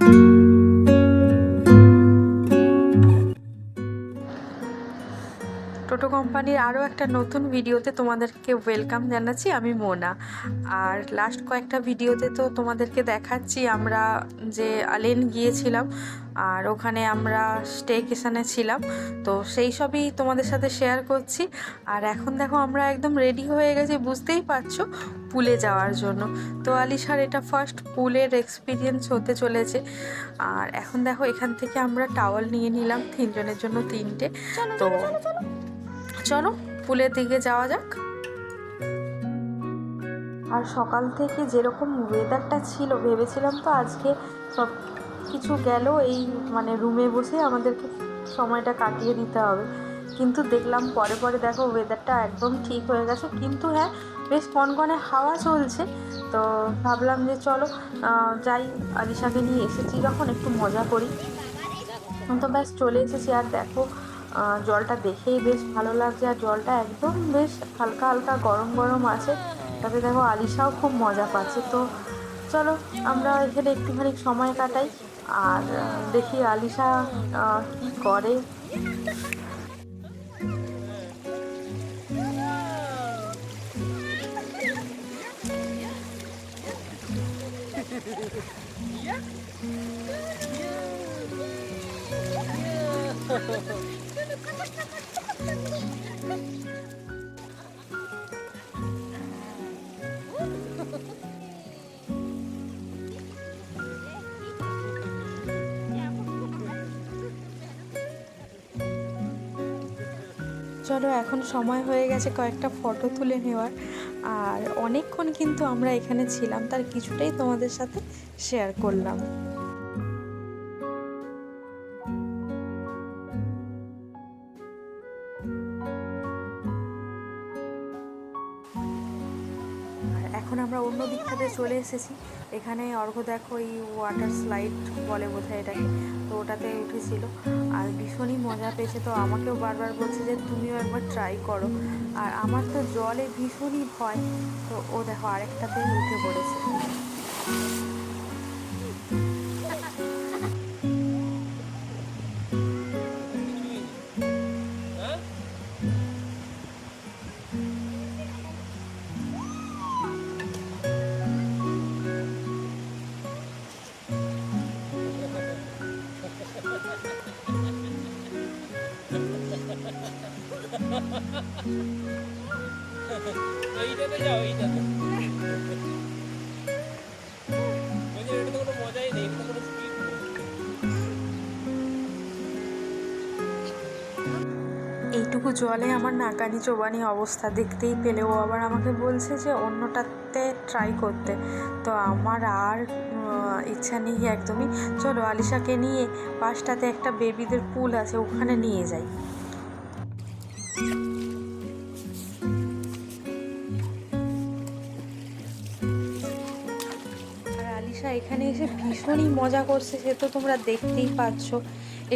thank you টোটো কোম্পানির আরও একটা নতুন ভিডিওতে তোমাদেরকে ওয়েলকাম জানাচ্ছি আমি মোনা। আর লাস্ট কয়েকটা ভিডিওতে তো তোমাদেরকে দেখাচ্ছি আমরা যে আলেন গিয়েছিলাম আর ওখানে আমরা স্টেকেশনে ছিলাম। তো সেই সবই তোমাদের সাথে শেয়ার করছি। আর এখন দেখো আমরা একদম রেডি হয়ে গেছি বুঝতেই পারছ পুলে যাওয়ার জন্য। তো আলিশার এটা ফার্স্ট পুলের এক্সপিরিয়েন্স হতে চলেছে। আর এখন দেখো এখান থেকে আমরা টাওয়াল নিয়ে নিলাম তিনজনের জন্য তিনটে। তো চলো, পুলের দিকে যাওয়া যাক। আর সকাল থেকে যেরকম ওয়েদারটা ছিল, ভেবেছিলাম তো আজকে সব কিছু গেল, এই মানে রুমে বসে আমাদেরকে সময়টা কাটিয়ে দিতে হবে। কিন্তু দেখলাম পরে পরে দেখো ওয়েদারটা একদম ঠিক হয়ে গেছে। কিন্তু হ্যাঁ বেশ কনকনে হাওয়া চলছে। তো ভাবলাম যে চলো যাই, আলিশাকে নিয়ে এসেছি, যখন একটু মজা করি। তো ব্যাস চলে এসেছি। আর দেখো জলটা দেখেই বেশ ভালো লাগছে, আর জলটা একদম বেশ হালকা হালকা গরম গরম আছে। তাতে দেখো আলিশাও খুব মজা পাচ্ছে। তো চলো, আমরা এখানে একটুখানি সময় কাটাই, আর দেখি আলিশা কি করে। চলো, এখন সময় হয়ে গেছে কয়েকটা ফটো তুলে নেওয়ার। আর অনেকক্ষণ কিন্তু আমরা এখানে ছিলাম, তার কিছুটাই তোমাদের সাথে শেয়ার করলাম। চলে এসেছি। এখানে অর্ঘ দেখো, এই ওয়াটার স্লাইড বলে বোধহয় এটাকে। তো ওটাতে উঠেছিল। আর ভীষণই মজা পেয়েছে। তো আমাকেও বারবার বলছে যে তুমিও একবার ট্রাই করো। আর আমার তো জলে ভীষণই ভয়। তো ও দেখো আরেকটাতে উঠে পড়েছে। এইটুকু জলে আমার নাকানি চোবানি অবস্থা, দেখতেই পেলে। ও আবার আমাকে বলছে যে অন্যটাতে ট্রাই করতে। তো আমার আর ইচ্ছা নেই একদমই। চলো আলিশাকে নিয়ে পাশটাতে একটা বেবিদের পুল আছে, ওখানে নিয়ে যাই। এখানে এসে ভীষণই মজা করছে, সে তো তোমরা দেখতেই পাচ্ছ।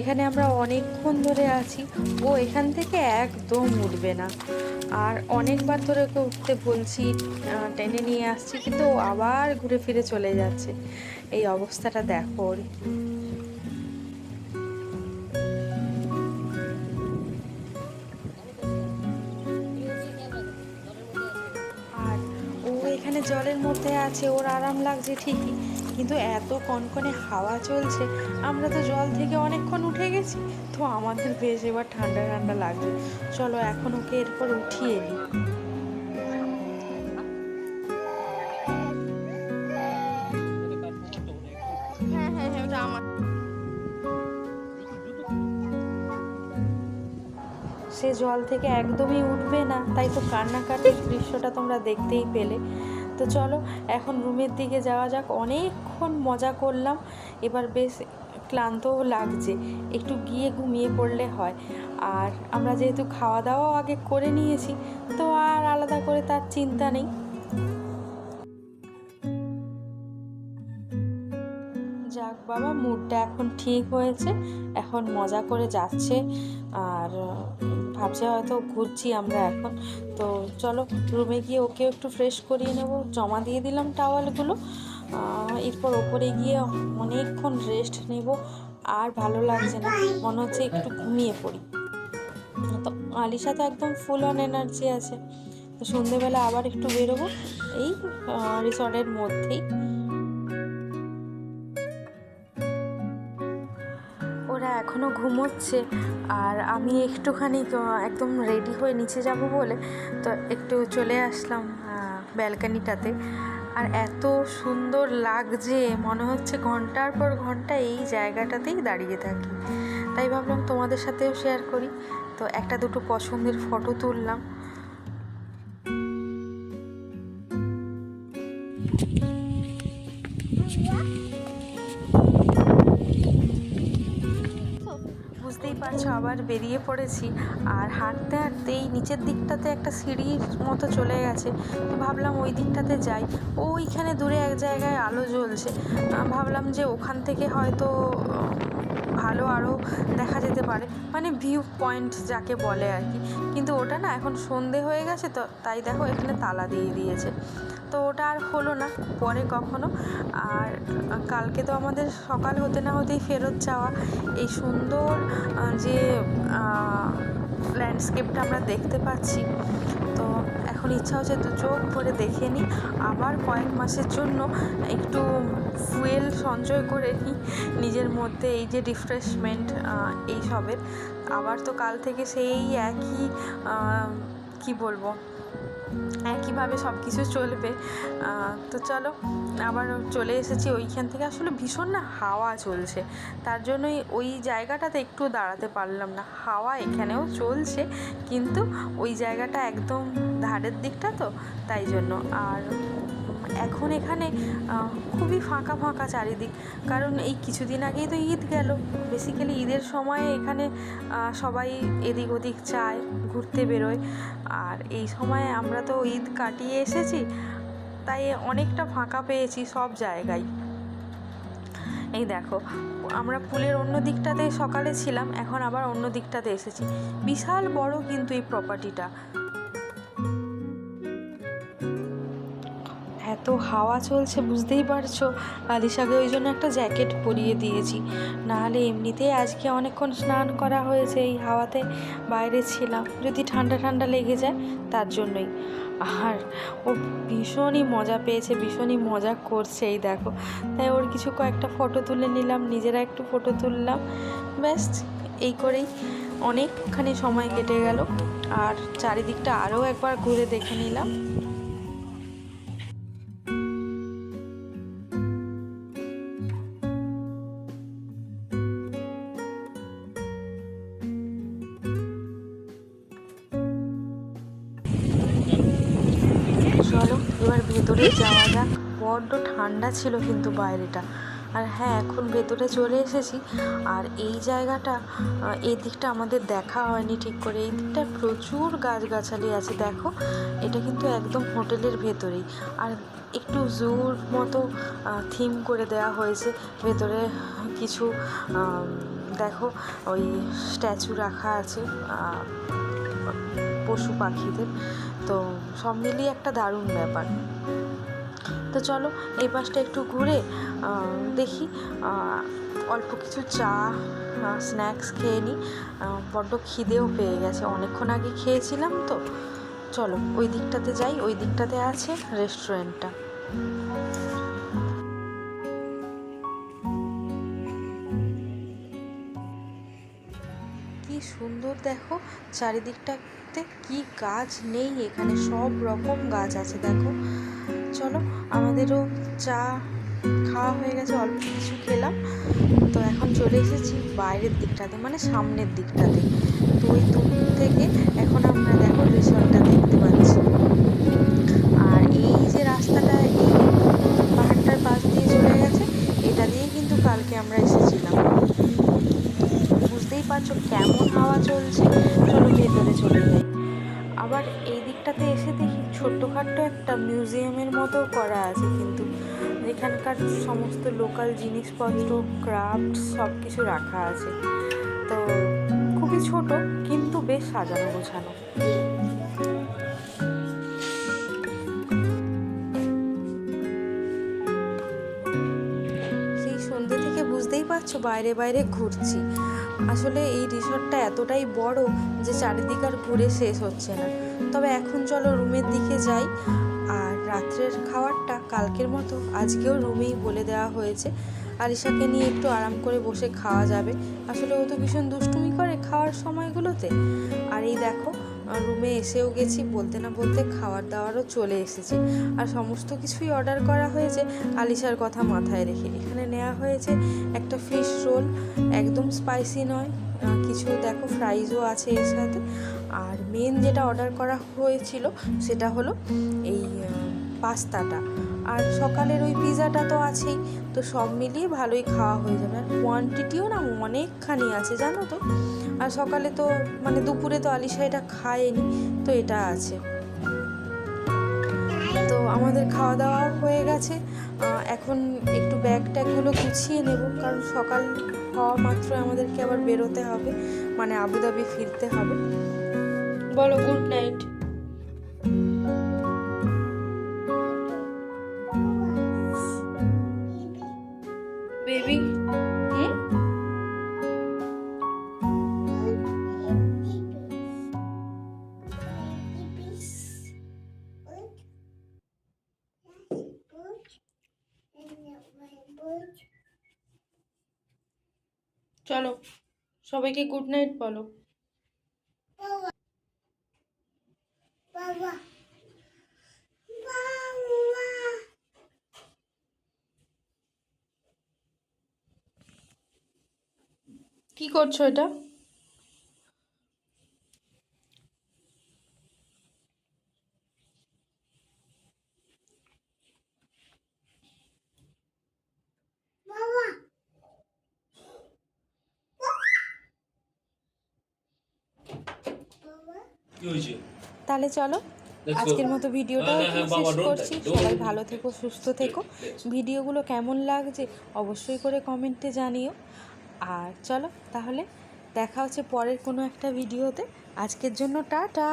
এখানে আমরা অনেকক্ষণ ধরে আছি, ও এখান থেকে একদম উঠবে না। আর অনেকবার ধরে ওকে উঠতে বলছি টেনে নিয়ে আসছি, কিন্তু আবার ঘুরে ফিরে চলে যাচ্ছে। এই অবস্থাটা দেখো ওর। জলের মধ্যে আছে, ওর আরাম লাগছে ঠিকই। কিন্তু এত কনকনে হাওয়া চলছে আমরা তো জল থেকে অনেকক্ষণ উঠে গেছি। তো আমাদের বেশ এবার ঠান্ডা ঠান্ডা লাগবে। চলো এখন ওকে এরপর উঠিয়ে নিই। হ্যাঁ হ্যাঁ হ্যাঁ ওটা আমার। সে জল থেকে একদমই উঠবে না তাই তো কান্নাকাটির দৃশ্যটা তোমরা দেখতেই পেলে। তো চলো, এখন রুমের দিকে যাওয়া যাক। অনেকক্ষণ মজা করলাম। এবার বেশ ক্লান্তও লাগছে। একটু গিয়ে ঘুমিয়ে পড়লে হয়। আর আমরা যেহেতু খাওয়া দাওয়াও আগে করে নিয়েছি, তো আর আলাদা করে তার চিন্তা নেই। যাক বাবা, মুডটা এখন ঠিক হয়েছে। এখন মজা করে যাচ্ছে। আর ভাবছে হয়তো ঘুরছি আমরা এখন। তো চলো রুমে গিয়ে ওকেও একটু ফ্রেশ করিয়ে নেব। জমা দিয়ে দিলাম টাওয়ালগুলো এরপর ওপরে গিয়ে অনেকক্ষণ রেস্ট নেব। আর ভালো লাগছে না, মনে হচ্ছে একটু ঘুমিয়ে পড়ি। তো আলিশা তো একদম ফুল অন এনার্জি আছে। তো সন্ধেবেলা আবার একটু বেরোবো। এই রিসর্টের মধ্যেই। এখনও ঘুমোচ্ছে। আর আমি একটুখানি একদম রেডি হয়ে নিচে যাব বলে তো একটু চলে আসলাম ব্যালকানিটাতে। আর এত সুন্দর লাগছে, মনে হচ্ছে ঘণ্টার পর ঘণ্টা এই জায়গাটাতেই দাঁড়িয়ে থাকি। তাই ভাবলাম তোমাদের সাথেও শেয়ার করি। তো একটা দুটো পছন্দের ফটো তুললাম। বুঝতেই পারছ আবার বেরিয়ে পড়েছি আর হাঁটতে হাঁটতে এই নিচের দিকটাতে একটা সিঁড়ির মতো চলে গেছে। তো ভাবলাম ওই দিকটাতে যাই। ওইখানে দূরে এক জায়গায় আলো জ্বলছে। ভাবলাম যে ওখান থেকে হয়তো ভালো আরও দেখা যেতে পারে। মানে ভিউ পয়েন্ট যাকে বলে আর কি। কিন্তু ওটা না এখন সন্ধে হয়ে গেছে তো, তাই দেখো এখানে তালা দিয়ে দিয়েছে। তো ওটা আর হলো না, পরে কখনো। আর কালকে তো আমাদের সকাল হতে না হতেই ফেরত যাওয়া। এই সুন্দর যে ল্যান্ডস্কেপটা আমরা দেখতে পাচ্ছি। এখন ইচ্ছা হচ্ছে দু চোখ ভরে দেখে নিই। আবার কয়েক মাসের জন্য একটু ফুয়েল সঞ্চয় করে নিই। নিজের মধ্যে এই যে রিফ্রেশমেন্ট এইসবের আবার তো কাল থেকে সেই একই কি বলব? একইভাবে সব কিছু চলবে তো চলো, আবার চলে এসেছি ওইখান থেকে। আসলে ভীষণ না হাওয়া চলছে। তার জন্যই ওই জায়গাটাতে একটু দাঁড়াতে পারলাম না। হাওয়া এখানেও চলছে, কিন্তু ওই জায়গাটা একদম ধারের দিকটা তো, তাই জন্য। আর এখন এখানে খুবই ফাঁকা ফাঁকা চারিদিক। কারণ এই কিছুদিন আগেই তো ঈদ গেল। বেসিক্যালি ঈদের সময় এখানে সবাই এদিক ওদিক চায়, ঘুরতে বেরোয়। আর এই সময় আমরা তো ঈদ কাটিয়ে এসেছি, তাই অনেকটা ফাঁকা পেয়েছি সব জায়গায়। এই দেখো, আমরা পুলের অন্য দিকটাতে সকালে ছিলাম, এখন আবার অন্য দিকটাতে এসেছি। বিশাল বড় কিন্তু এই প্রপার্টিটা এত হাওয়া চলছে, বুঝতেই পারছ? আলিশাকে ওই জন্য একটা জ্যাকেট পরিয়ে দিয়েছি। নাহলে এমনিতেই আজকে অনেকক্ষণ স্নান করা হয়েছে এই হাওয়াতে। বাইরে ছিলাম। যদি ঠান্ডা ঠান্ডা লেগে যায়, তার জন্যই। আর ও ভীষণই মজা পেয়েছে, ভীষণই মজা করছে, এই দেখো। তাই ওর কিছু কয়েকটা ফটো তুলে নিলাম, নিজেরা একটু ফটো তুললাম। ব্যাস, এই করেই অনেকখানি সময় কেটে গেল। আর চারিদিকটা আরও একবার ঘুরে দেখে নিলাম। চলো, এবার ভেতরে যাওয়া যাক। বড্ড ঠান্ডা ছিল কিন্তু বাইরেটা। আর হ্যাঁ এখন ভেতরে চলে এসেছি। আর এই জায়গাটা এই দিকটা আমাদের দেখা হয়নি ঠিক করে। এই দিকটা প্রচুর গাছগাছালি আছে, দেখো। এটা কিন্তু একদম হোটেলের ভেতরেই। আর একটু জুর মতো থিম করে দেওয়া হয়েছে। ভেতরে কিছু দেখো, ওই স্ট্যাচু রাখা আছে পশু পাখিদের। তো সব মিলিয়ে একটা দারুণ ব্যাপার। তো চলো, এই পাশটা একটু ঘুরে দেখি অল্প কিছু চা স্ন্যাক্স খেয়ে নিই বড্ড খিদেও পেয়ে গেছে। অনেকক্ষণ আগে খেয়েছিলাম তো। চলো, ওই দিকটাতে যাই। ওই দিকটাতে আছে রেস্টুরেন্টটা কি সুন্দর দেখো চারিদিকটাতে কি গাছ নেই? এখানে সব রকম গাছ আছে, দেখো। চলো, আমাদেরও চা খাওয়া হয়ে গেছে, অল্প কিছু খেলাম। তো এখন চলে এসেছি বাইরের দিকটাতে মানে সামনের দিকটাতে। এখানকার সমস্ত লোকাল জিনিসপত্র ক্রাফট সব কিছু রাখা আছে। তো খুবই ছোট, কিন্তু বেশ সাজানো গোছানো। সেই সন্ধ্যে থেকে বুঝতেই পারছ বাইরে বাইরে ঘুরছি। আসলে এই রিসর্টটা এতটাই বড় যে চারিদিক আর ঘুরে শেষ হচ্ছে না। তবে এখন চলো রুমের দিকে যাই। আর রাত্রের খাবারটা কালকের মতো, আজকেও রুমেই বলে দেওয়া হয়েছে। আলিশাকে নিয়ে একটু আরাম করে বসে খাওয়া যাবে। আসলে ও তো ভীষণ দুষ্টুমি করে খাওয়ার সময়গুলোতে। আর এই দেখো, রুমে এসেও গেছি, বলতে না বলতে খাওয়ার দাওয়ারও চলে এসেছে। আর সমস্ত কিছুই অর্ডার করা হয়েছে। আলিশার কথা মাথায় রেখে এখানে নেওয়া হয়েছে একটা ফিশ রোল, একদম স্পাইসি নয়। কিছু দেখো ফ্রাইজও আছে এর সাথে। আর মেন যেটা অর্ডার করা হয়েছিল, সেটা হলো এই পাস্তাটা। আর সকালের ওই পিৎজাটা তো আছেই, তো সব মিলিয়ে ভালোই খাওয়া হয়ে যাবে। আর কোয়ান্টিটিও না অনেকখানি আছে, জানো তো? আর সকালে তো মানে দুপুরে তো আলিশা এটা খায়নি, তো এটা আছে। তো আমাদের খাওয়া দাওয়া হয়ে গেছে। এখন একটু ব্যাগ ট্যাগগুলো গুছিয়ে নেব, কারণ সকাল হওয়া মাত্র আমাদেরকে আবার বেরোতে হবে মানে আবুধাবি ফিরতে হবে। বলো গুড নাইট চলো সবাইকে গুড নাইট বলো। কি করছ এটা কি হয়েছে তাহলে চলো আজকের মতো ভিডিওটা হ্যাঁ, হ্যাঁ, বাবা, শেষ করছি। সবাই ভালো থেকো সুস্থ থেকো। ভিডিওগুলো কেমন লাগছে অবশ্যই করে কমেন্টে জানিও। আর চলো তাহলে দেখা হচ্ছে পরের কোনো একটা ভিডিওতে। আজকের জন্য টাটা।